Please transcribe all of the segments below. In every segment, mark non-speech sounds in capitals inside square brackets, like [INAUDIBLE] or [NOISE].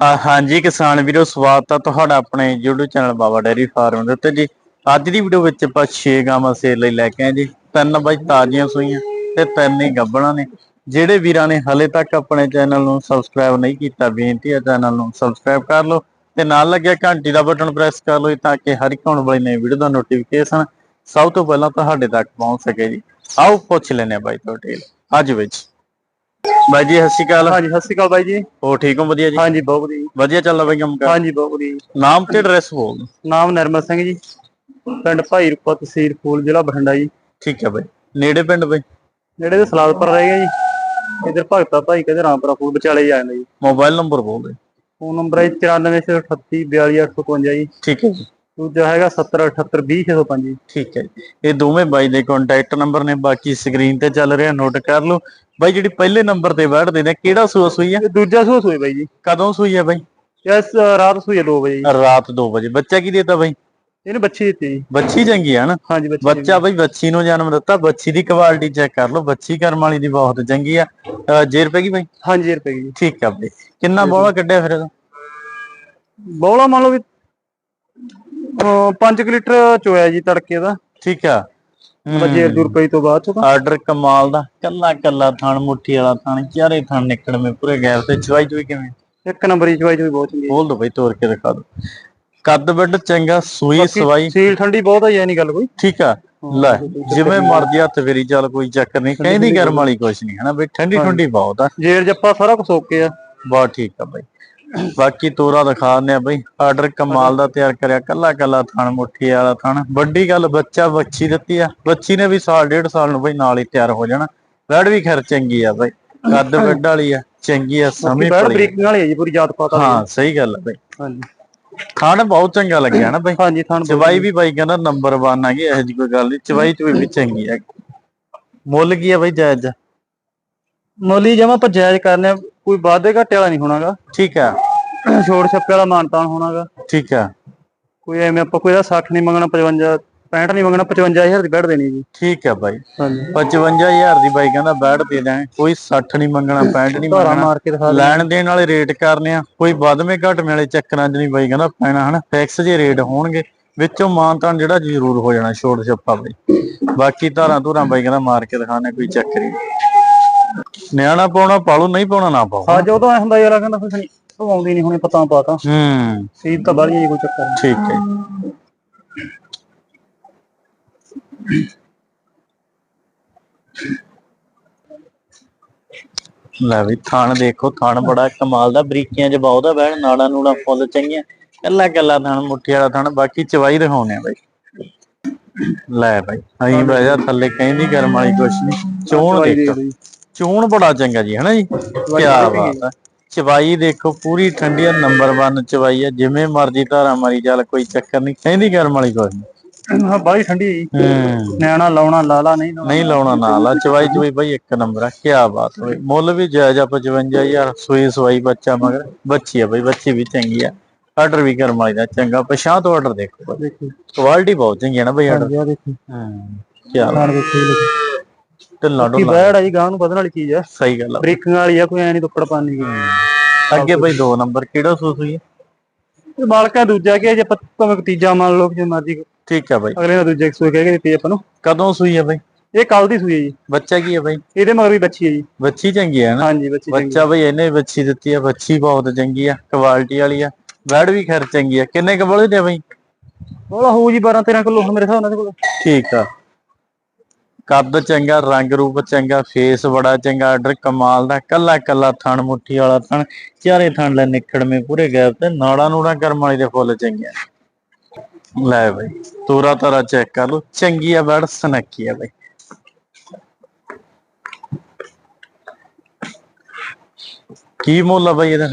ਆ ਹਾਂਜੀ ਕਿਸਾਨ ਵੀਰੋ, ਸਵਾਗਤ ਆ ਤੁਹਾਡਾ ਆਪਣੇ YouTube channel Baba dairy farm ਦੇ ਉੱਤੇ ਜੀ। ਅੱਜ ਦੀ ਵੀਡੀਓ ਵਿੱਚ ਆਪਾਂ 6 ਗਾਵਾਂ ਸੇਲ ਲਈ ਲੈ ਕੇ ਆਏ ਜੀ। ਤਿੰਨ ਬਾਈ ਤਾਜ਼ੀਆਂ ਸੂਈਆਂ ਤੇ ਤਿੰਨ ਹੀ ਗੱਭਣਾ ਨੇ। ਜਿਹੜੇ ਵੀਰਾਂ ਨੇ ਹਲੇ ਤੱਕ ਆਪਣੇ ਚੈਨਲ ਨੂੰ ਸਬਸਕ੍ਰਾਈਬ ਨਹੀਂ ਕੀਤਾ, ਬੇਨਤੀ ਹੈ ਚੈਨਲ ਨੂੰ ਸਬਸਕ੍ਰਾਈਬ ਕਰ ਲਓ ਤੇ ਨਾਲ ਲੱਗਿਆ ਘੰਟੀ ਦਾ ਬਟਨ ਪ੍ਰੈਸ ਕਰ ਲਓ ਤਾਂ ਕਿ ਹਰ ਇੱਕ ਆਉਣ ਵਾਲੀ ਨਵੀਂ ਵੀਡੀਓ ਦਾ ਨੋਟੀਫਿਕੇਸ਼ਨ ਸਭ ਤੋਂ ਪਹਿਲਾਂ ਤੁਹਾਡੇ ਤੱਕ ਪਹੁੰਚ ਸਕੇ ਜੀ। ਆਓ ਪੁੱਛ ਲੈਨੇ ਆ ਬਾਈ ਤੁਹਾਡੇ ਡਿਟੇਲ ਅੱਜ ਵਿੱਚ ਬਾਈ ਜੀ ਸਤਿ ਸ਼੍ਰੀ ਅਕਾਲ। ਹਾਂਜੀ ਸਤਿ ਸ਼੍ਰੀ ਅਕਾਲ ਬਾਈ ਜੀ। ਹੋ ਠੀਕ ਹੋ? ਵਧੀਆ ਜੀ? ਹਾਂਜੀ ਬਹੁਤ ਵਧੀਆ ਵਧੀਆ ਚੱਲਦਾ ਬਾਈ ਕੰਮ ਕਰ? ਹਾਂਜੀ ਬਹੁਤ ਵਧੀਆ ਨਾਮ ਤੇ ਐਡਰੈਸ ਬੋਲ। ਨਾਮ ਨਰਮਲ ਸਿੰਘ ਜੀ। ਪਿੰਡ ਭਾਈ ਰੂਪਾ ਤਹਿਸੀਲ ਫੂਲ ਜ਼ਿਲ੍ਹਾ ਬਠਿੰਡਾ ਜੀ। ਠੀਕ ਹੈ ਬਾਈ। ਨੇੜੇ ਪਿੰਡ ਬਾਈ? ਨੇੜੇ ਦੇ ਸਲਾਦਪੁਰ ਰਹੇਗਾ ਜੀ। ਇਧਰ ਭਗਤਾ ਭਾਈ ਕਹਿੰਦੇ ਰਾਮਪੁਰਾ ਫੂਲ ਵਿਚਾਲੇ ਹੀ ਜਾਂਦਾ ਜੀ। ਮੋਬਾਈਲ ਨੰਬਰ ਬੋਲ ਦੇ ਫੋਨ ਨੰਬਰ ਹੈ 9438 42855 ਜੀ। ਠੀਕ ਹੈ ਜੀ। ਦੂਜਾ ਹੈਗਾ 7078200605 ਜੀ। ਠੀਕ ਹੈ ਜੀ। ਇਹ ਦੋਵੇਂ ਬਾਈ ਦੇ ਕੰਟੈਕਟ ਨੰਬਰ ਨੇ ਬਾਕੀ ਸਕਰੀਨ ਤੇ ਚੱਲ ਰਿਹਾ ਨੋਟ ਕਰ ਲਓ। ਬਾਈ ਜਿਹੜੀ ਪਹਿਲੇ ਨੰਬਰ ਤੇ ਬੈਠਦੇ ਨੇ ਕਿਹੜਾ ਸੂਆ ਸੂਈ ਆ? ਦੂਜਾ ਸੂਸ ਹੋਈ ਬਾਈ ਜੀ। ਕਦੋਂ ਸੂਈ ਆ ਬਾਈ? ਇਸ ਰਾਤ ਸੂਈ 2 ਵਜੇ ਜੀ। ਰਾਤ 2 ਵਜੇ। ਬੱਚਾ ਕੀ ਦੇਤਾ ਬਾਈ? ਇਹਨੇ ਬੱਚੀ ਦਿੱਤੀ ਜੀ। ਬੱਚੀ ਚੰਗੀ ਆ ਨਾ? ਹਾਂਜੀ ਬੱਚੀ ਬੱਚਾ ਬਾਈ ਬੱਚੀ ਨੂੰ ਜਨਮ ਦਿੱਤਾ ਬੱਚੀ ਦੀ ਕੁਆਲਿਟੀ ਚੈੱਕ ਕਰ ਲਓ। ਬੱਚੀ ਕਰਮ ਵਾਲੀ ਦੀ ਬਹੁਤ ਚੰਗੀ ਆ। ਅਹ ਜੇਰ ਪੈ ਗਈ ਬਾਈ? ਹਾਂਜੀ ਰੁਪਏ ਜੀ। ਠੀਕ ਆ ਬਾਈ। ਕਿੰਨਾ ਬੋਲਾ ਕੱਢਿਆ ਫਿਰ ਇਹਦਾ? ਬੋਲਾ ਮੰਨ ਲਓ ਵੀ 5 ਲੀਟਰ ਚੋਇਆ ਜੀ ਤੜਕੇ ਦਾ। ਠੀਕ ਆ। ਵਜੇ ਰੁਪਏ ਤੋਂ ਬਾਅਦ ਚੋਂ ਆਰਡਰ ਕਮਾਲ ਦਾ। ਕੱਲਾ ਕੱਲਾ ਥਣ ਮੁੱਠੀ ਵਾਲਾ ਥਣ ਚਾਰੇ ਥਣ ਨਿਕਲਵੇਂ ਪੂਰੇ ਗੈਪ ਤੇ। ਚਵਾਈ ਚੋਈ ਕਿਵੇਂ? ਇੱਕ ਨੰਬਰ ਦੀ ਚਵਾਈ ਚੋਈ ਬਹੁਤ ਚੰਗੀ ਬੋਲ ਦੋ ਬਈ ਤੋੜ ਕੇ ਦਿਖਾ ਦੋ। ਕੱਦ ਵੱਡ ਚੰਗਾ ਸੂਈ ਸਵਾਈ। ਸੀਲ ਠੰਡੀ ਬਹੁਤ ਹੈ ਨਹੀਂ ਗੱਲ ਕੋਈ। ਠੀਕ ਆ। ਲੈ ਜਿਵੇਂ ਮਰਜ਼ੀ ਹੱਥ ਫੇਰੀ ਚੱਲ ਕੋਈ ਚੱਕਰ ਨਹੀਂ ਕਹਿੰਦੀ ਗਰਮ ਵਾਲੀ ਕੁਛ ਨਹੀਂ ਹਨਾ ਬਈ? ਠੰਡੀ ਠੰਡੀ ਬਹੁਤ ਆ। ਜੇਰ ਜੱਪਾ ਸਾਰਾ ਕੁਝ ਓਕੇ ਆ। ਬਹੁਤ ਠੀਕ ਆ ਬਈ। ਬਾਕੀ ਤੋਰਾ ਦਿਖਾ ਦਿੰਦੇ ਆ ਬਈ। ਆਰਡਰ ਕਮਾਲ ਦਾ ਤਿਆਰ ਕਰਿਆ। ਕੱਲਾ ਕੱਲਾ ਥਣ ਮੁੱਠੀ ਵਾਲਾ ਥਣ। ਵੱਡੀ ਗੱਲ ਬੱਚਾ ਬੱਚੀ ਦਿੱਤੀ ਆ। ਬੱਚੀ ਨੇ ਵੀ ਸਾਲ ਡੇਢ ਸਾਲ ਨੂੰ ਬਈ ਨਾਲ ਹੀ ਤਿਆਰ ਹੋ ਜਾਣਾ। ਵੈੜ ਵੀ ਖੈਰ ਚੰਗੀ ਆ ਬਈ। ਕੱਦ ਵੱਡ ਵਾਲੀ ਆ ਚੰਗੀ ਆ ਸਮੇਂ ਬੈਡ ਬ੍ਰੇਕਿੰਗ ਵਾਲੀ ਹੈ ਜੀ ਪੂਰੀ ਜਾਤ ਪਾਤਾ ਹਾਂ ਸਹੀ ਗੱਲ ਆ ਬਈ। ਹਾਂਜੀ। ਖਾਣ ਬਹੁਤ ਚੰਗਾ ਲੱਗਿਆ ਨਾ ਬਈ। ਹਾਂਜੀ ਥਾਨ ਚਵਾਈ ਵੀ ਬਾਈ ਕਹਿੰਦਾ ਨੰਬਰ 1 ਆ ਗਈ ਇਹੋ ਜਿਹੀ ਕੋਈ ਗੱਲ ਨਹੀਂ ਚਵਾਈ ਚ ਵੀ ਚੰਗੀ ਆ। ਮੁੱਲ ਕੀ ਆ ਬਈ ਜਾਇਜ਼? ਮੋਲੀ ਜਮਾ ਆਪਾਂ ਜਾਇਜ਼ ਕਰਨੇ ਆ, ਕੋਈ ਵਾਧੇ ਘਾਟੇ ਵਾਲਾ ਨਹੀਂ ਹੋਣਾਗਾ। ਠੀਕ ਆ ਛੋੜ ਛੱਪੇ ਵਾਲਾ ਮਾਨਤਾਨ ਹੋਣਾਗਾ। ਠੀਕ ਆ ਕੋਈ ਐਵੇਂ ਆਪਾਂ ਕੋਈ ਦਾ 60 ਨਹੀਂ ਮੰਗਣਾ 55 65 ਨਹੀਂ ਮੰਗਣਾ 55000 ਦੀ ਬੈਡ ਦੇਣੀ ਜੀ। ਠੀਕ ਆ ਬਾਈ। ਹਾਂਜੀ। 55000 ਦੀ ਬਾਈ ਕਹਿੰਦਾ ਬੈਠ ਦੇ ਦਾਂ ਕੋਈ 60 ਨਹੀਂ ਮੰਗਣਾ 65 ਨਹੀਂ ਮੰਗਣਾ। ਲੈਣ ਦੇਣ ਵਾਲੇ ਰੇਟ ਕਰਨੇ ਆ। ਕੋਈ ਵੱਧਵੇਂ ਘਟਵੇਂ ਵਾਲੇ ਚੱਕਰਾਂ 'ਚ ਨਹੀਂ ਬਾਈ ਕਹਿੰਦਾ ਪੈਣਾ ਹਨਾ। ਫਿਕਸ ਜੇ ਰੇਟ ਹੋਣਗੇ। ਵਿੱਚੋਂ ਮਾਨਤਾਨ ਜਿਹੜਾ ਜ਼ਰੂਰ ਹੋ ਜਾਣਾ ਛੋੜ ਛੱਪਾ ਬਾਈ। ਬਾਕੀ ਧਾਰਾਂ ਧੁਰਾਂ ਬਾਈ ਕਹਿੰਦਾ ਮਾਰ ਕੇ ਦਿਖਾਣੇ ਕੋਈ ਚੱਕਰ ਹੀ ਨਹੀਂ। ਨਿਆਣਾ ਪਾਉਣਾ ਪਾਲੋ ਨਹੀਂ ਪਾਉਣਾ ਨਾ ਪਾਓ। ਹਾਂ ਜਦੋਂ ਐ ਹੁੰਦਾ ਯਾਰ ਕਹਿੰਦਾ ਫਿਰ ਉਹ ਆਉਂਦੀ ਨਹੀਂ ਹੁਣੇ ਪਤਾ ਪਾਤਾ। ਹੂੰ। ਸੀਟ ਤਾਂ ਬਾਹਲੀ ਜੀ ਕੋਈ ਚੱਕਰ ਨਹੀਂ ਠੀਕ ਹੈ। ਲੈ ਵੀ ਥਾਣ ਦੇਖੋ ਥਾਣ ਬੜਾ ਕਮਾਲ ਦਾ ਬਰੀਕੀਆਂ ਚ ਬਹੁਤ ਬਹਿਣ ਨਾੜਾ ਨੂੜਾ ਫੁੱਲ ਚੰਗੀਆਂ ਕੱਲਾ ਕੱਲਾ ਥਾਣ ਮੁੱਠੀ ਵਾਲਾ ਥਾਣ ਬਾਕੀ ਚਵਾਈ ਦਿਖਾਉਣੇ ਆ ਬਾਈ। ਲੈ ਬਾਈ ਅਹੀਂ ਬਹਿ ਜਾ ਥੱਲੇ ਕਹਿੰਦੀ ਗਰਮ ਵਾਲੀ ਕੁਛ ਨਹੀਂ ਚੋਣ ਦੇਖੋ। ਚੋਣ ਬੜਾ ਚੰਗਾ ਜੀ ਹਨਾ ਜੀ? ਕੀ ਬਾਤ ਹੈ ਚਵਾਈ ਦੇਖੋ ਪੂਰੀ ਠੰਡੀ ਆ ਨੰਬਰ 1 ਚਵਾਈ ਆ ਜਿਵੇਂ ਮਰਜ਼ੀ ਧਾਰਾ ਮਾਰੀ ਚੱਲ ਕੋਈ ਚੱਕਰ ਨਹੀਂ ਕਹਿੰਦੀ ਗਰਮ ਵਾਲੀ ਨਹੀਂ ਹਾਂ ਬਾਹਲੀ ਠੰਡੀ ਹੈ ਜੀ। ਨਿਆਣਾ ਲਾਉਣਾ ਲਾਲਾ ਨਹੀਂ ਨਹੀਂ ਲਾਉਣਾ ਨਾਲ ਚਵਾਈ ਚਵਾਈ ਬਈ ਇੱਕ ਨੰਬਰ ਆ ਕੀ ਬਾਤ ਹੋਈ ਮੁੱਲ ਵੀ ਜਾਇਜ਼ ਆ 55000 ਸੂਈ ਸਵਾਈ ਬੱਚਾ ਮਗਰ ਬੱਚੀ ਆ ਬਈ ਬੱਚੀ ਵੀ ਚੰਗੀ ਆ। ਆਰਡਰ ਵੀ ਕਰਮ ਵਾਲੀ ਦਾ ਚੰਗਾ ਪਛਾਂ ਤੋਂ ਆਰਡਰ ਦੇਖੋ ਬਈ। ਦੇਖੋ। ਕੁਆਲਿਟੀ ਬਹੁਤ ਚੰਗੀ ਆ ਨਾ ਬਈ ਆਰਡਰ ਹੂੰ ਕੀ ਬਾਤ। ਢਿੱਲਾ ਕੀ ਢੁੱਲਾ ਬੈੜ ਆ ਜੀ ਗਾਂ ਨੂੰ ਵਧਣ ਵਾਲੀ ਚੀਜ਼ ਆ। ਸਹੀ ਗੱਲ ਆ। ਬ੍ਰੇਕਿੰਗ ਵਾਲੀ ਆ ਕੋਈ ਐ ਨਹੀਂ ਦੁੱਕੜ ਪਾਣੀ ਦੀ ਅੱਗੇ ਬਈ ਦੋ ਨੰਬਰ ਕਿਹੜਾ ਸੂਸ ਹੋਈ ਹੈ ਤੇ ਮਾਲਕਾਂ ਦੂਜਾ ਕਿ ਜੇ ਭਾਵੇਂ ਕੋਈ ਤੀਜਾ ਮੰਨ ਲਓ ਜੇ ਮਰਜ਼ੀ ਠੀਕ ਆ ਬਈ। ਅਗਲੇ ਨੇ ਦੂਜੇ ਸੂਏ ਕਹਿ ਕੇ ਦਿੱਤੀ ਆਪਾਂ ਨੂੰ। ਕਦੋਂ ਸੂਈ ਆ ਬਈ? ਇਹ ਕੱਲ ਦੀ ਸੂਈ ਹੈ ਜੀ। ਬੱਚਾ ਕੀ ਆ ਬਈ? ਇਹਦੇ ਮਗਰ ਵੀ ਬੱਚੀ ਹੈ ਜੀ। ਬੱਚੀ ਚੰਗੀ ਆ ਨਾ? ਹਾਂਜੀ ਬੱਚੀ ਚੰਗੀ ਬੱਚਾ ਬਈ ਇਹਨੇ ਬੱਚੀ ਦਿੱਤੀ ਆ ਬੱਚੀ ਬਹੁਤ ਚੰਗੀ ਆ ਕੁਆਲਿਟੀ ਵਾਲੀ ਆ। ਵੈੜ ਵੀ ਖੈਰ ਚੰਗੀ ਆ। ਕਿੰਨੇ ਕ ਬੋਲੇ ਦੇ ਬਈ? ਬੋਲਾ ਹੋਊ ਜੀ 12 13 ਕਿਲੋ ਮੇਰੇ ਹਿਸਾਬ ਨਾਲ ਇਹਦੇ ਕੋਲ। ਠੀਕ ਆ। ਕੱਦ ਚੰਗਾ ਰੰਗ ਰੂਪ ਚੰਗਾ ਫੇਸ ਬੜਾ ਚੰਗਾ ਆਰਡਰ ਕਮਾਲ ਦਾ ਕੱਲਾ ਕੱਲਾ ਥਣ ਮੁੱਠੀ ਵਾਲਾ ਥਣ ਚਾਰੇ ਥਣ ਲੈ ਨਿਖੜਵੇਂ ਪੂਰੇ ਗੈਪ ਤੇ ਨਾੜਾ ਨੂੜਾ ਕਰਮ ਵਾਲੀ ਦੇ ਫੁੱਲ ਚੰਗੀਆਂ ਲੈ ਬਈ ਤੋਰਾ ਤਾਰਾ ਚੈੱਕ ਕਰ ਲਓ ਚੰਗੀ ਆ ਬੜ ਸਨੱਕੀ ਆ ਬਈ। ਕੀ ਮੁੱਲ ਆ ਬਈ ਇਹਦਾ?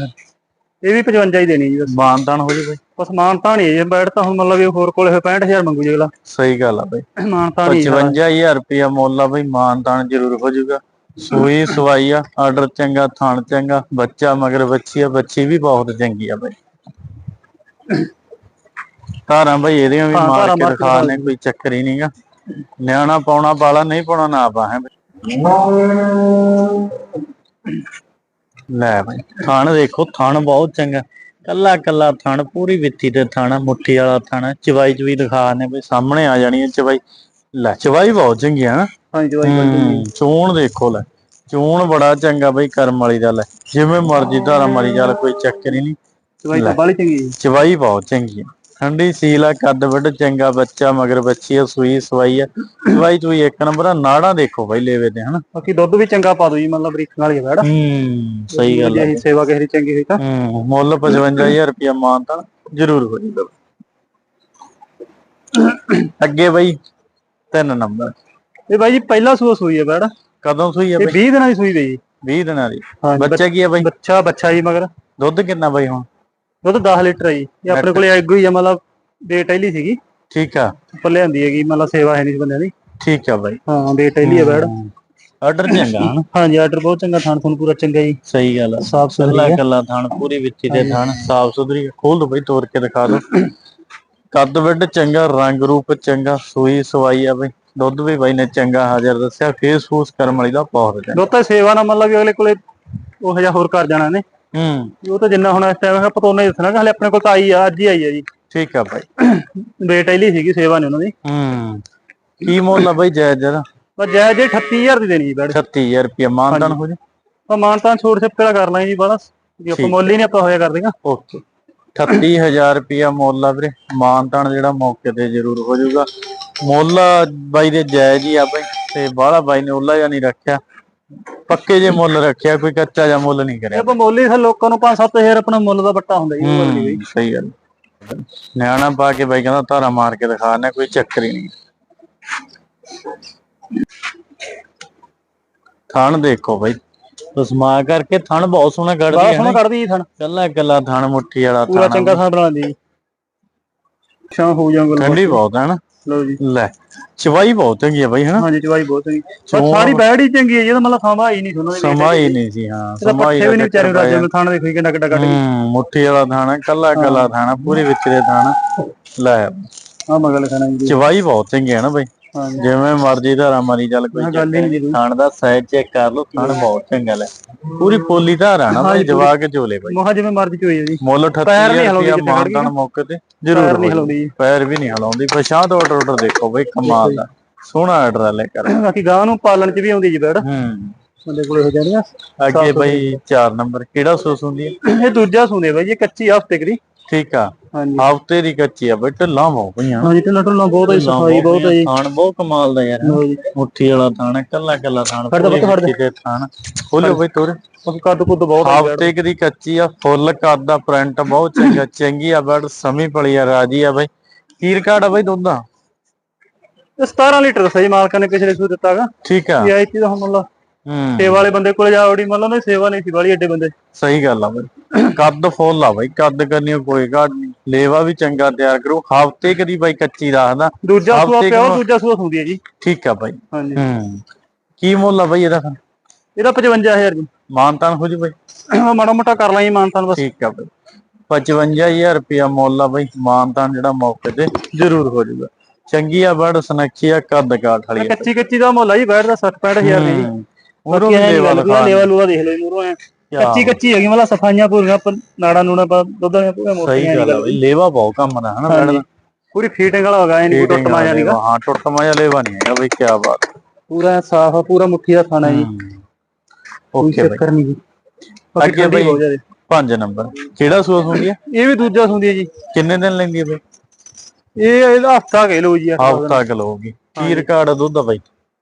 ਇਹ ਵੀ 55 ਹੀ ਦੇਣੀ ਜੀ ਬਸ। ਮਾਨਤਾਨ ਹੋ ਜੀ ਬਈ। ਬਸ ਮਾਨਤਾ ਨਹੀਂ ਇਹ ਬੈਠ ਤਾਂ ਹੁਣ ਮਤਲਬ ਇਹ ਹੋਰ ਕੋਲੇ 65000 ਮੰਗੂ ਜੀ ਅਗਲਾ। ਸਹੀ ਗੱਲ ਆ ਬਈ। ਮਾਨਤਾ ਨਹੀਂ 55000 ਰੁਪਇਆ ਮੁੱਲ ਆ ਬਈ ਮਾਨਤਾਨ ਜ਼ਰੂਰ ਹੋ ਜਾਊਗਾ। ਸੂਈ ਸਵਾਈ ਆ ਆਰਡਰ ਚੰਗਾ ਥਣ ਚੰਗਾ ਬੱਚਾ ਮਗਰ ਬੱਚੀ ਆ ਬੱਚੀ ਵੀ ਬਹੁਤ ਚੰਗੀ ਆ ਬਈ। ਧਾਰਾਂ ਬਈ ਇਹਦੀਆਂ ਵੀ ਮਾਰ ਕੇ ਦਿਖਾ ਨੇ ਕੋਈ ਚੱਕਰ ਹੀ ਨਹੀਂਗਾ। ਨਿਆਣਾ ਪਾਉਣਾ ਬਾਲਾ ਨਹੀਂ ਪਾਉਣਾ ਨਾ ਪਾ ਹੈ ਲੈ ਭਾਈ ਥਣ ਦੇਖੋ ਥਣ ਬਹੁਤ ਚੰਗਾ। ਕੱਲਾ ਕੱਲਾ ਥਣ ਪੂਰੀ ਵਿੱਥੀ ਤੇ ਥਣ ਮੁੱਠੀ ਵਾਲਾ ਥਣ ਚਵਾਈ ਚਵੀ ਦਿਖਾ ਨੇ ਬਈ ਸਾਹਮਣੇ ਆ ਜਾਣੀ ਹੈ ਚਵਾਈ। ਲੈ ਚਵਾਈ ਬਹੁਤ ਚੰਗੀ ਨਾ। ਹਾਂਜੀ ਹੂੰ, ਚੋਣ ਦੇਖੋ ਲੈ ਚੋਣ ਬੜਾ ਚੰਗਾ ਬਈ ਕਰਮ ਵਾਲੀ ਦਾ ਲੈ ਜਿਵੇਂ ਮਰਜ਼ੀ ਧਾਰਾ ਮਾਰੀ ਚੱਲ ਕੋਈ ਚੱਕਰ ਹੀ ਨਹੀਂ। ਤਾਂ ਚੰਗੀ ਚਵਾਈ ਬਹੁਤ ਚੰਗੀ ਹੈ ਠੰਡੀ ਸੀਲ ਆ ਕੱਦ ਵੱਡ ਚੰਗਾ ਬੱਚਾ ਮਗਰ ਬੱਚੀ ਆ ਸੂਈ ਸਵਾਈ ਆ। ਚਵਾਈ ਚੂਈ ਇੱਕ ਨੰਬਰ ਆ ਨਾੜਾਂ ਦੇਖੋ ਬਈ ਲੇਵੇ ਤੇ ਹਨਾ। ਬਾਕੀ ਦੁੱਧ ਵੀ ਚੰਗਾ ਪਾ ਦੋ ਜੀ ਮਤਲਬ ਬਰੀਕਾਂ ਵਾਲੀ ਬੈੜ ਹੂੰ ਸਹੀ ਗੱਲ ਜੇ ਹੈ ਸੇਵਾ ਕਿਸੇ ਦੀ ਚੰਗੀ ਹੋਈ ਤਾਂ। ਹੂੰ ਮੁੱਲ 55000 ਰੁਪਇਆ ਮਾਨਤਾ ਜ਼ਰੂਰ ਹੋ ਜਾਊਗਾ ਅੱਗੇ ਬਈ ਤਿੰਨ ਨੰਬਰ। ਇਹ ਬਾਈ ਜੀ ਪਹਿਲਾ ਸੂਆ ਸੂਈ ਹੈ ਬੈੜ ਕਦੋਂ ਸੂਈ ਆ ਬਈ? 20 ਦਿਨਾਂ ਦੀ ਸੂਈ ਜੀ। 20 ਦਿਨਾਂ ਦੀ। ਬੱਚਾ ਕੀ ਆ ਬਈ? ਬੱਚਾ ਬੱਚਾ ਜੀ ਮਗਰ। ਦੁੱਧ ਕਿੰਨਾ ਬਈ ਹੁਣ? ਦੁੱਧ 10 ਲੀਟਰ ਹੈ ਜੀ। ਇਹ ਆਪਣੇ ਕੋਲੇ ਐਗੋ ਹੀ ਆ ਮਤਲਬ ਡੇਟ ਪਹਿਲੀ ਸੀਗੀ। ਠੀਕ ਆ। ਉੱਪਰ ਲਿਆਂਦੀ ਹੈਗੀ ਮਤਲਬ ਸੇਵਾ ਹੈ ਨਹੀਂ ਸੀ ਬੰਦਿਆਂ ਦੀ। ਠੀਕ ਆ ਬਾਈ। ਹਾਂ ਡੇਟ ਪਹਿਲੀ ਹੈ। ਬੈੜ ਆਰਡਰ ਚੰਗਾ ਹਨਾ? ਹਾਂਜੀ ਆਰਡਰ ਬਹੁਤ ਚੰਗਾ ਥਾਣ ਤੁਹਾਨੂੰ ਪੂਰਾ ਚੰਗਾ ਜੀ। ਸਹੀ ਗੱਲ ਆ। ਸਾਫ਼ ਸੁਥਰਾ ਕੱਲਾ ਥਾਣ ਪੂਰੀ ਵਿੱਚੀ ਦੇ ਥਾਣ ਸਾਫ਼ ਸੁਥਰੀ। ਖੋਲ ਦੋ ਬਈ ਤੋੜ ਕੇ ਦਿਖਾ ਦੋ। ਕੱਦ ਵੱਡ ਚੰਗਾ ਰੰਗ ਰੂਪ ਚੰਗਾ ਸੂਈ ਸਵਾਈ ਆ ਬਈ। ਦੁੱਧ ਵੀ ਬਾਈ ਨੇ ਚੰਗਾ ਹਾਜ਼ਰ ਦੱਸਿਆ। ਫੇਸ ਫੂਸ ਕਰਮ ਵਾਲੀ ਦਾ ਬਹੁਤ ਚੰਗਾ। ਦੁੱਧ ਸੇਵਾ ਨਾਲ ਮਤਲਬ ਅਗਲੇ ਕੋਲੇ ਉਹ ਜਿਹਾ ਹੋਰ ਕਰ ਜਾਣਾ ਨੇ ਹੂੰ। ਉਹ ਤਾਂ ਜਿੰਨਾ ਹੁਣ ਇਸ ਟਾਈਮ ਹੈ ਪਤੋਨੇ ਦੱਸਣਾ ਕਿ ਹਲੇ ਆਪਣੇ ਕੋਲ ਤਾਂ ਆਈ ਆ ਅੱਜ ਹੀ ਆਈ ਆ ਜੀ। ਠੀਕ ਆ ਬਾਈ। ਡੇਟ ਪਹਿਲੀ ਸੀਗੀ ਸੇਵਾ ਨੇ ਉਹਨਾਂ ਦੀ। ਹੂੰ। ਕੀ ਮੁੱਲ ਆ ਬਈ ਜਾਇਜ਼ ਜਰਾ ਪਰ ਜੈ ਜੇ 38000 ਦੀ ਦੇਣੀ ਜੀ ਬੈੜ 36000 ਰੁਪਇਆ ਮਾਨਦਾਨ ਹੋ ਜਾ। ਤਾਂ ਮਾਨਤਾਨ ਛੋੜ ਛੱਪੇ ਵਾਲਾ ਕਰ ਲਾਂਗੇ ਜੀ ਬਸ ਜੇ ਆਪਾਂ ਮੁੱਲ ਹੀ ਨਹੀਂ ਆਪਾਂ ਹੋਇਆ ਕਰ ਦੇਗਾ ਓਕੇ 38000 ਰੁਪਇਆ ਮੁੱਲ ਆ ਵੀਰੇ। ਮਾਨਤਾਨ ਜਿਹੜਾ ਮੌਕੇ ਤੇ ਜ਼ਰੂਰ ਹੋ ਜਾਊਗਾ। ਮੁੱਲ ਬਾਈ ਦੇ ਜਾਇਜ਼ ਹੀ ਆ ਬਈ। ਤੇ ਬਾਹਲਾ ਬਾਈ ਨੇ ਉੱਲਾ ਜਾਂ ਨਹੀਂ ਰੱਖਿਆ। ਪੱਕੇ ਜੇ ਮੁੱਲ ਰੱਖਿਆ ਕੋਈ ਕੱਚਾ ਜਾਂ ਮੁੱਲ ਨਹੀਂ ਕਰਿਆ। ਆਪਾਂ ਮੁੱਲ ਫਿਰ ਲੋਕਾਂ ਨੂੰ 5-7000 ਆਪਣਾ ਮੁੱਲ ਦਾ ਬੱਟਾ ਹੁੰਦਾ ਜੀ ਉਹ ਗੱਲ ਨਹੀਂ ਸਹੀ ਗੱਲ। ਨਿਆਣਾ ਪਾ ਕੇ ਬਾਈ ਕਹਿੰਦਾ ਧਾਰਾ ਮਾਰ ਕੇ ਦਿਖਾ ਨਾ ਕੋਈ ਚੱਕਰ ਹੀ ਨਹੀਂ। ਥਣ ਦੇਖੋ ਬਾਈ। ਤਸਮਾ ਕਰਕੇ ਥਣ ਬਹੁਤ ਸੋਹਣਾ ਕੱਢਦੀ ਹੈ ਸੋਹਣਾ ਨਾ। ਕੱਢਦੀ ਥਣ। ਕੱਲਾ ਕੱਲਾ ਥਣ ਮੁੱਠੀ ਵਾਲਾ ਪੂਰਾ ਥਣ ਚੰਗਾ ਥਣ ਬਣਾਉਂਦੀ ਸ਼ਾਂ ਹੋ ਜਾਊਗਾ ਠੰਡੀ ਬਹੁਤ ਹੈ ਨਾ। ਲਓ ਜੀ। ਲੈ। ਚਵਾਈ ਬਹੁਤ ਚੰਗੀ ਹੈ ਬਾਈ ਹਨਾ? ਹਾਂਜੀ ਚਵਾਈ ਬਹੁਤ ਚੰਗੀ। ਚੋਣ- ਪਰ ਸਾਰੀ ਬੈੜ ਹੀ ਚੰਗੀ ਹੈ ਜੀ ਇਹਦਾ ਮਤਲਬ ਸਮਾਂ ਹੀ ਨਹੀਂ ਤੁਹਾਨੂੰ ਸਮਾਂ ਹੀ ਨਹੀਂ ਸੀ ਹਾਂ ਸਮਾਂ ਹੀ ਨਹੀਂ ਵਿਚਾਰੇ ਰਾਜੇ ਨੂੰ ਥਾਣ ਦੇਖੋ ਕਿੰਨਾ ਕਿੱਡਾ ਕੱਢ ਹੂੰ ਮੁੱਠੀ ਵਾਲਾ ਥਾਣਾ ਕੱਲਾ ਕੱਲਾ ਥਾਣਾ ਪੂਰੇ ਵਿੱਚ ਦੇ ਥਾਣਾ। ਲੈ। ਆ ਮਗਲ ਖਾਣਾ ਚਵਾਈ ਬਹੁਤ ਚੰਗੀ ਹੈ ਨਾ ਬਾਈ। ਜਿਵੇਂ ਮਰਜ਼ੀ ਧਾਰਾ ਮਾਰੀ ਚੱਲ ਕੋਈ ਗੱਲ ਹੀ ਨਹੀਂ। ਥਾਣ ਦਾ ਸਾਈਜ਼ ਚੈੱਕ ਕਰ ਲਓ ਥਾਣ ਬਹੁਤ ਚੰਗਾ ਲੈ। ਪੂਰੀ ਪੋਲੀ ਧਾਰਾ ਨਾ ਬਾਈ ਜਵਾ ਕੇ ਝੋਲੇ ਬਾਈ। ਮੋਹਾ ਜਿਵੇਂ ਮਰਜ਼ੀ ਚੋਈ ਹੈ ਜੀ। ਮੁੱਲ ਪੈਰ 38 ਨਹੀਂ ਹਿਲਾਉਂਦੀ ਰੁਪਿਆ ਕਿਤੇ ਖੜ ਗਈ ਮਾਨਤਾਨ ਨਾ। ਮੌਕੇ ਤੇ। ਜ਼ਰੂਰ ਨਹੀਂ। ਹਿਲਾਉਂਦੀ। ਪੈਰ ਵੀ ਨਹੀਂ ਹਿਲਾਉਂਦੀ। ਪਛਾਂ ਤੋਂ ਆਰਡਰ ਆਰਡਰ ਦੇਖੋ ਬਈ ਕਮਾਲ ਦਾ। ਸੋਹਣਾ ਆਰਡਰ ਆ ਲੈ ਕਰ। [COUGHS] ਬਾਕੀ ਗਾਂ ਨੂੰ ਪਾਲਣ ਚ ਵੀ ਆਉਂਦੀ ਜੀ ਬੈੜ। ਹੂੰ। ਬੰਦੇ ਕੋਲੇ ਹੋ ਜਾਣੀਆਂ ਅੱਗੇ ਬਈ 4 ਨੰਬਰ। ਕਿਹੜਾ ਸੂਸ ਹੁੰਦੀ ਹੈ? ਇਹ ਦੂਜਾ ਸੁਣੇ ਬਾਈ ਇਹ ਕੱਚੀ ਹਫ਼ਤੇ ਕਰੀ। ਠੀਕ ਆ। ਹਾਂਜੀ। ਹਫ਼ਤੇ ਦੀ ਕੱਚੀ ਆ ਬਈ ਢਿੱਲਾਂ ਬਹੁਤ ਪਈਆਂ। ਹਾਂਜੀ ਢਿੱਲਾ ਢੁੱਲਾ ਬਹੁਤ ਹੈ ਸਫ਼ਾਈ ਬਹੁਤ ਹੈ ਜੀ। ਥਾਣ ਬਹੁਤ ਕਮਾਲ ਦਾ ਯਾਰ। ਮੁੱਠੀ ਵਾਲਾ ਥਾਣ ਕੱਲਾ ਕੱਲਾ ਥਾਣ ਫੜ ਦੇ ਫੜ ਦੇ। ਥਾਣ ਖੋਲਿਓ ਬਈ ਤੋਰੇ। ਕੱਦ ਕੁੱਦ ਬਹੁਤ ਹੈ ਹਫ਼ਤੇ ਦੀ ਕੱਚੀ ਆ ਫੁੱਲ ਕੱਦ ਦਾ ਪ੍ਰਿੰਟ ਬਹੁਤ ਚੰਗਾ ਚੰਗੀ ਆ ਬੜ ਸਮੀ ਪਲੀ ਆ ਰਾਜੀ ਆ ਬਈ। ਕੀਰ ਕਾੜ ਆ ਬਈ ਦੁੱਧ? ਦਾ ਇਹ 17 ਲੀਟਰ ਦੱਸਿਆ ਜੀ ਮਾਲਕਾਂ ਨੇ ਪਿਛਲੇ ਸੂ ਦਿੱਤਾਗਾ। ਠੀਕ ਆ। ਇਹ ਚੀਜ਼ ਹੁਣ ਹੂੰ। ਸੇਵਾ ਵਾਲੇ ਬੰਦੇ ਕੋਲੇ ਜਾ ਉੜੀ ਮਤਲਬ ਉਹਨੇ ਸੇਵਾ ਨਹੀਂ ਸੀ ਵਾਲੀ ਏਡੇ ਬੰਦੇ। ਸਹੀ ਗੱਲ ਆ ਬਈ। ਕੱਦ ਫੁੱਲ ਆ ਬਈ ਕੱਦ ਕਰਨੀ ਕੋਈ ਘਾਟ ਲੇਵਾ ਵੀ ਚੰਗਾ ਤਿਆਰ ਕਰੂ। ਹਫ਼ਤੇ ਕਦੀ ਬਾਈ ਕੱਚੀ ਰੱਖਦਾ ਦੂਜਾ ਸੂਆ ਹਫ਼ਤੇ ਕੁ- ਦੂਜਾ ਸੂਆ ਹੁੰਦੀ ਹੈ ਜੀ। ਠੀਕ ਆ ਬਾਈ। ਹਾਂਜੀ। ਹੂੰ। ਕੀ ਮੁੱਲ ਆ ਬਈ ਇਹਦਾ ਫਿਰ? ਇਹਦਾ 55000 ਜੀ। ਮਾਨਤਾਨ ਹੋ ਜੂ ਬਈ? ਮਾੜਾ ਮੋਟਾ ਕਰ ਲਾਂਗੇ ਮਾਨਤਾਨ ਬਸ। ਠੀਕ ਆ ਬਈ। 55000 ਰੁਪਇਆ ਮੁੱਲ ਆ ਬਈ। ਮਾਨਤਾਨ ਜਿਹੜਾ ਮੌਕੇ ਤੇ ਜ਼ਰੂਰ ਹੋ ਜਾਊਗਾ ਚੰਗੀ ਆ ਬੜ ਸੁਨੱਖੀ ਆ ਕੱਦ ਕਾਠ ਵਾਲੀ ਆ। ਕੱਚੀ ਕੱਚੀ ਦਾ ਮੁੱਲ ਆ ਜੀ ਬੈਠ ਦਾ 60 65000 ਦੀ ਜੀ। ਹੂੰ। ਉਰੋਂ ਵੀ ਬਾਕੀ ਲੇਵਾ ਲਗਾ ਲੇਵਾ ਲੂਆ ਦੇਖ ਲਓ ਜੀ ਮੂਰੋਂ ਐ। ਕੱਚੀ ਕੱਚੀ ਹੈਗੀ ਮਤਲਬ ਸਫਾਈਆਂ ਪੂਰੀਆਂ ਪ- ਨਾੜਾ ਨੂੜਾ ਪਾ ਦੁੱਧ ਨੇ ਪੂਰਾ ਸਹੀ ਮੋਟੀਆਂ ਗੱਲ ਆ ਬਈ ਲੇਵਾ ਬਹੁਤ ਕੰਮ ਦਾ ਹਨਾ ਦਾ? ਪੂਰੀ ਫੀਟਿੰਗ ਵਾਲਾ ਹੋਗਾ ਇਹ ਨਹੀਂ ਕੋਈ ਟੁੱਟ ਨਹੀਂਗਾ ਹਾਂ ਟੁੱਟ ਮਾਇਆ ਲੇਵਾ ਨਹੀਂ ਹੈਗਾ ਬਈ ਕੀ ਬਾਤ। ਪੂਰਾ ਸਾਫ਼ ਆ ਪੂਰਾ ਮੁੱਠੀ ਦਾ ਖਾਣਾ ਜੀ। ਓਕੇ ਬਈ। ਚੱਕਰ ਨਹੀਂ ਜੀ। ਅੱਗੇ ਬਈ ਬਹੁਤ ਜ਼ਿਆਦੇ। 5 ਨੰਬਰ ਕਿਹੜਾ ਸੂਸ ਹੁੰਦੀ ਹੈ ਇਹ ਵੀ ਦੂਜਾ ਸੁੰਦੀ ਹੈ ਜੀ। ਕਿੰਨੇ ਦਿਨ ਲੈਂਦੀ ਹੈ ਬਈ? ਇਹ ਇਹਦਾ ਹਫਤਾ ਕਹਿ ਲਓ ਜੀ ਇਹ ਹਫਤਾ ਕਿਲੋ ਹੋਗੀ ਕੀ ਰਿਕਾਰਡ ਆ ਦੁੱਧ ਦਾ ਬਾਈ?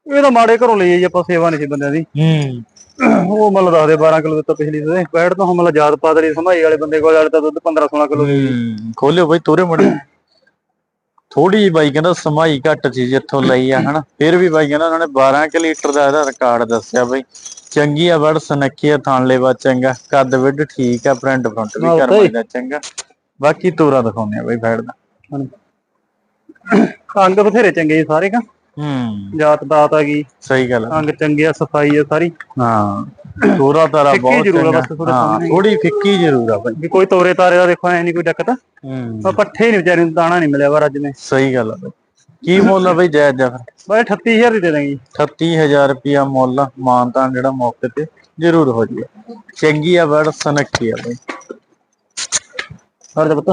ਤਾਂ ਮਾੜੇ ਘਰੋਂ ਲਈ ਜੀ ਆਪਾਂ ਸੇਵਾ ਨਹੀਂ ਸੀ ਬੰਦਿਆਂ ਦੀ। ਹੂੰ। ਉਹ ਮਤਲਬ ਦੱਸਦੇ 12 ਕਿਲੋ ਦਿੱਤਾ ਪਿਛਲੀ ਸਦੇ ਬੈਠ ਤੋਂ ਹਮਲਾ ਯਾਦ ਪਾਦਰੀ ਸਮਾਈ ਵਾਲੇ ਬੰਦੇ ਕੋਲ ਵਾਲੇ ਤਾਂ ਦੁੱਧ 15 16 ਕਿਲੋ ਖੋਲਿਓ ਬਾਈ ਤੋਰੇ ਮੜੀ ਥੋੜੀ ਜਿਹੀ ਬਾਈ ਕਹਿੰਦਾ ਸਮਾਈ ਘੱਟ ਸੀ ਜਿੱਥੋਂ ਲਈ ਆ ਹਨਾ। ਫਿਰ ਵੀ ਬਾਈ ਕਹਿੰਦਾ ਉਹਨਾਂ ਨੇ 12 ਕਿ ਲੀਟਰ ਦਾ ਇਹਦਾ ਰਿਕਾਰਡ ਦੱਸਿਆ ਬਾਈ। ਚੰਗੀ ਆ ਵੜ ਸੁਨੱਖੀ ਆ ਥਾਣ ਲੈਵਾ ਚੰਗਾ। ਕੱਦ ਵਿੱਡ ਠੀਕ ਆ ਪ੍ਰਿੰਟ ਫਰੰਟ ਵੀ ਹਾਂ, ਕਰਮਾਈ ਸਹੀ। ਦਾ ਚੰਗਾ। ਬਾਕੀ ਤੋਰਾ ਦਿਖਾਉਂਦੇ ਆ ਬਾਈ ਫੈੜ ਦਾ। ਅੰਗ ਬਥੇਰੇ ਚੰਗੇ ਸਾਰੇ ਕਾ। ਹੂੰ। ਜਾਤ ਦਾਤ ਆ ਗਈ। ਸਹੀ ਗੱਲ ਆ। ਅੰਗ ਚੰਗੇ ਆ ਸਫ਼ਾਈ ਆ ਸਾਰੀ। ਹਾਂ। ਤੋਰਾ ਤਾਰਾ ਫਿੱਕੀ ਬਹੁਤ ਜ਼ਰੂਰ ਆ ਬਸ ਥੋੜ੍ਹਾ ਹਾਂ ਸਾਹਮਣੇ। ਥੋੜੀ ਫਿੱਕੀ ਜ਼ਰੂਰ ਆ ਬਾਈ। ਵੀ ਕੋਈ ਤੋਰੇ ਤਾਰੇ ਦਾ ਦੇਖੋ ਐ ਨਹੀਂ ਕੋਈ ਦਿੱਕਤ ਹੂੰ। ਪਰ ਪੱਠੇ ਨਹੀਂ ਵਿਚਾਰੇ ਨੂੰ ਦਾਣਾ ਨਹੀਂ ਮਿਲਿਆ ਵਾ ਅੱਜ ਨੇ ਸਹੀ ਗੱਲ ਆ ਬਾਈ। ਕੀ ਮੁੱਲ ਆ ਬਈ ਜਾਇਜ਼ ਜਾ ਫਿਰ? ਬਾਈ 38000 ਦੀ ਦੇ ਦਾਂਗੇ ਜੀ। 38000 ਰੁਪਿਆ ਮੁੱਲ ਆ, ਮਾਨਤਾਨ ਜਿਹੜਾ ਮੌਕੇ ਤੇ ਜ਼ਰੂਰ ਹੋ ਜਾਊਗਾ। ਚੰਗੀ ਆ ਬੜ ਸਨੱਖੀ ਆ ਬਈ। ਹੋਰ ਦੇ ਪੁੱਤ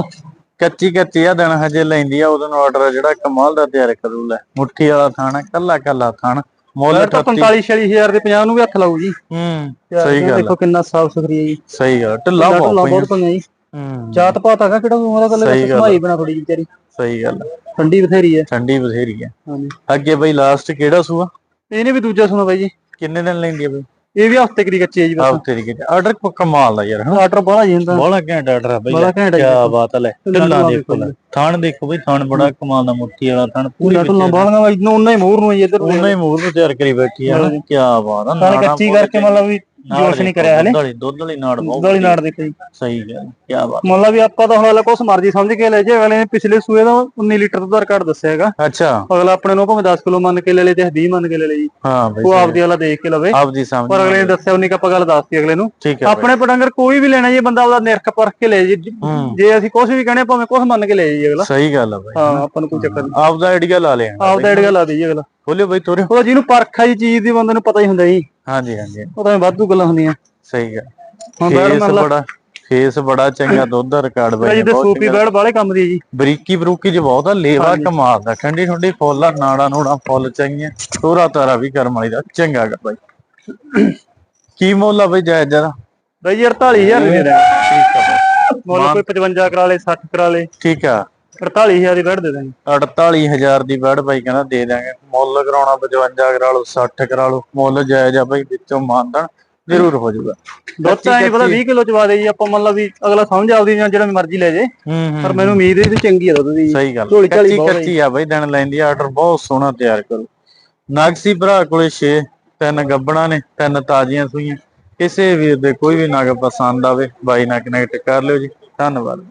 ਕੱਚੀ ਕੱਚੀ ਆ ਦਿਨ ਹਜੇ ਲੈਂਦੀ ਆ ਉਹਦੇ ਨੂੰ ਆਰਡਰ ਜਿਹੜਾ ਕਮਾਲ ਦਾ ਤਿਆਰ ਕਰੂ ਲੈ। ਮੁੱਠੀ ਵਾਲਾ ਥਾਣਾ ਕੱਲਾ ਕੱਲਾ ਥਾਣ ਮੁੱਲ ਬਾਈ ਤਾਂ 38 45 46000 ਦੇ 50 ਨੂੰ ਵੀ ਹੱਥ ਲਾਊ ਜੀ। ਹੂੰ ਸਹੀ ਗੱਲ ਦੇਖੋ ਕਿੰਨਾ ਸਾਫ਼ ਸੁਥਰੀ ਹੈ ਜੀ। ਸਹੀ ਗੱਲ ਢਿੱਲਾ ਬਹੁਤ ਪੰਗਾ ਜੀ। ਹੂੰ। ਜਾਤ ਪਾਤ ਹੈਗਾ ਕਿਹੜਾ ਉਹਦਾ ਗੱਲ ਸਹੀ ਗੱਲ ਸਮਾਈ ਬਣਾ ਥੋੜੀ ਜਿਹੀ ਵਿਚਾਰੀ। ਸਹੀ ਗੱਲ ਠੰਡੀ ਬਥੇਰੀ ਹੈ ਠੰਡੀ ਬਥੇਰੀ ਹਾਂਜੀ। ਅੱਗੇ ਬਈ ਲਾਸਟ ਕਿਹੜਾ ਸੂਆ? ਇਹਨੇ ਵੀ ਦੂਜਾ ਸੁਣਾ ਬਾਈ ਜੀ। ਕਿੰਨੇ ਦਿਨ ਲੈਂਦੀ ਆ ਬਈ? ਇਹ ਵੀ ਹਫ਼ਤੇ ਕਰੀ ਕੱਚੀ ਹੈ ਜੀ ਬਸ। ਹਫ਼ਤੇ ਦੀ ਆਰਡਰ ਕਮਾਲ ਦਾ ਯਾਰ ਹਨਾ? ਆਰਡਰ ਬਾਹਲਾ ਜੀ ਹੁੰਦਾ ਬੋਲਾ ਘੈਂਟ ਆਰਡਰ ਆ ਬਈ ਬੜਾ ਘੈਂਟ ਆ ਜੀ ਕੀ ਬਾਤ ਆ ਲੈ ਢਿੱਲਾ ਦੇਖੋ ਲੈ। ਥਾਣ ਦੇਖੋ ਬਈ ਥਾਣ ਬੜਾ ਕਮਾਲ ਦਾ ਮੁੱਠੀ ਵਾਲਾ ਥਾਣ ਪੂਰੀ ਪੂਰੀ ਢੁੱਲਾਂ ਬਾਹਲੀਆਂ ਬਾਈ ਨੂੰ ਉਹਨਾਂ ਹੀ ਮੋਹਰ ਨੂੰ ਜੀ ਇੱਧਰ ਉਹਨਾਂ ਹੀ ਮੂੰਹ ਨੂੰ ਤਿਆਰ ਕਰੀ ਬੈਠੀ ਆ ਕੀ ਬਾਤ ਆ ਨਾਲੇ ਕੱਚੀ ਕਰਕੇ ਮਤਲਬ ਵੀ ਜੋਸ਼ ਨਹੀਂ ਕਰਿਆ ਹਲੇ। ਵਾਲੀ ਦੁੱਧ ਵਾਲੀ ਨਾੜ ਬਹੁਤ ਗਲੀ ਨਾੜ ਦੇਖੋ ਜੀ। ਸਹੀ ਗੱਲ ਕੀ ਬਾਤ ਮਤਲਬ ਵੀ ਆਪਾਂ ਤਾਂ ਹੁਣ ਅਗਲਾ ਕੁਛ ਮਰਜ਼ੀ ਸਮਝ ਕੇ ਲੈ ਜੇ ਅਗਲੇ ਨੇ ਪਿਛਲੇ ਸੂਏ ਦਾ 19 ਲੀਟਰ ਦਾ ਰਿਕਾਰਡ ਦੱਸਿਆ ਹੈਗਾ। ਅੱਛਾ। ਅਗਲਾ ਆਪਣੇ ਨੂੰ ਭਾਵੇਂ 10 ਕਿਲੋ ਮੰਨ ਕੇ ਲੈ ਲੇ ਤੇ 20 ਮੰਨ ਕੇ ਲੈ ਲੇ ਜੀ। ਹਾਂ ਬਈ ਉਹ ਆਪਦੀ ਵਾਲਾ ਦੇਖ ਕੇ ਲਵੇ। ਆਪਦੀ ਸਮਝ ਪਰ ਅਗਲੇ ਨੇ ਦੱਸਿਆ ਉਨੀ ਕ ਆਪਾਂ ਗੱਲ ਦੱਸਤੀ ਅਗਲੇ ਨੂੰ। ਠੀਕ ਹੈ ਆਪਣੇ ਪਟੰਗਰ ਕੋਈ ਵੀ ਲੈਣਾ ਜੀ ਬੰਦਾ ਉਹਦਾ ਨਿਰਖ ਪਰਖ ਕੇ ਲੈ ਜੀ। ਹੂੰ। ਜੇ ਅਸੀਂ ਕੁਝ ਵੀ ਕਹਣੇ ਭਾਵੇਂ ਕੁਝ ਮੰਨ ਕੇ ਲੈ ਜੀ ਅਗਲਾ। ਸਹੀ ਗੱਲ ਆ ਬਈ। ਹਾਂ ਆਪਾਂ ਨੂੰ ਕੋਈ ਚੱਕਰ ਨਹੀਂ। ਆਪਦਾ ਆਈਡੀਆ ਲਾ ਲਿਆ। ਆਪਦਾ ਐਡ ਲਾ ਦੇ ਜੀ ਅਗਲਾ। ਬੋਲਿਓ ਬਈ ਤੋਰੇ ਉਹਦਾ ਜਿਹਨੂੰ ਪਰਖ ਆ ਜੀ ਚੀਜ਼ ਦੀ ਬੰਦੇ ਨੂੰ ਪਤਾ ਹੀ ਹੁੰਦਾ ਜੀ। ਹਾਂਜੀ ਹਾਂਜੀ। ਉਹ ਤਾਂ ਵਾਧੂ ਗੱਲਾਂ ਹੁੰਦੀਆਂ। ਸਹੀ ਗੱਲ। ਹੁਣ ਬੈੜ ਲਾ। ਬੜਾ ਫੇਸ ਬੜਾ ਚੰਗਾ ਦੁੱਧ ਦਾ ਰਿਕਾਰਡ ਬਈ ਜਿਹਦੇ ਸੂਪੀ ਬੈੜ ਬਾਲੇ ਕੰਮ ਦੀ ਹੈ ਜੀ। ਬਰੀਕੀ ਬਰੂਕੀ ਚ ਬਹੁਤ ਆ ਲੇਵਾ ਕਮਾਲ ਦਾ ਠੰਡੀ ਠੰਡੀ ਫੁੱਲ ਆ ਨਾੜਾ ਨੂੜਾ ਫੁੱਲ ਚਾਹੀਏ ਤੋਰਾ ਤਾਰਾ ਵੀ ਕਰਮ ਵਾਲੀ ਦਾ ਚੰਗਾ ਗਾ ਬਾਈ ਕੀ ਮੁੱਲ ਆ ਬਈ ਜਾਇਜ਼ ਜਰਾ ਬਾਈ ਜੀ 48000 ਦੇ ਦੇ। ਠੀਕ ਆ ਬਾਈ। ਮੁੱਲ ਕੋਈ 55 ਕਰਾ ਲੇ 60 ਕਰਾ ਲੇ। ਠੀਕ ਆ। 48000 ਦੀ ਬੈੜ ਦੇ ਦਾਂਗੇ 48000 ਦੀ ਬੈੜ ਬਾਈ ਕਹਿੰਦਾ ਦੇ ਦਾਂਗੇ ਮੁੱਲ ਕਰਾਉਣਾ 55 ਕਰਾ ਲਓ 60 ਕਰਾ ਲਓ। ਮੁੱਲ ਜਾਇਜ਼ ਆ ਬਾਈ ਵਿੱਚੋਂ ਮਾਨਦਨ ਜ਼ਰੂਰ ਹੋ ਜਾਊਗਾ। ਦੁੱਧ ਤਾਂ ਇਹ ਪਤਾ 20 ਕਿਲੋ ਚਵਾ ਦੇ ਜੀ ਆਪਾਂ ਮੰਨ ਲਾ ਵੀ ਅਗਲਾ ਸਮਝ ਆਪਦੀ ਜਾਂ ਜਿਹੜਾ ਮਰਜ਼ੀ ਲੈ ਜੇ। ਪਰ ਮੈਨੂੰ ਉਮੀਦ ਹੈ ਵੀ ਚੰਗੀ ਆ ਦੁੱਧ ਦੀ। ਸਹੀ ਗੱਲ ਕੱਚੀ ਕੱਚੀ ਆ ਬਈ ਦਿਨ ਲੈਂਦੀ ਆ ਆਰਡਰ ਬਹੁਤ ਸੋਹਣਾ ਤਿਆਰ ਕਰੋ। ਨਾਗਸੀ ਭਰਾ ਕੋਲੇ 6 ਤਿੰਨ ਗੱਬਣਾ ਨੇ ਤਿੰਨ ਤਾਜ਼ੀਆਂ ਸੂਈਆਂ। ਕਿਸੇ ਵੀਰ ਦੇ ਕੋਈ ਵੀ ਨਗ ਪਸੰਦ ਆਵੇ ਬਾਈ ਨਾਲ ਕਨੈਕਟ ਕਰ ਲਿਓ ਜੀ। ਧੰਨਵਾਦ।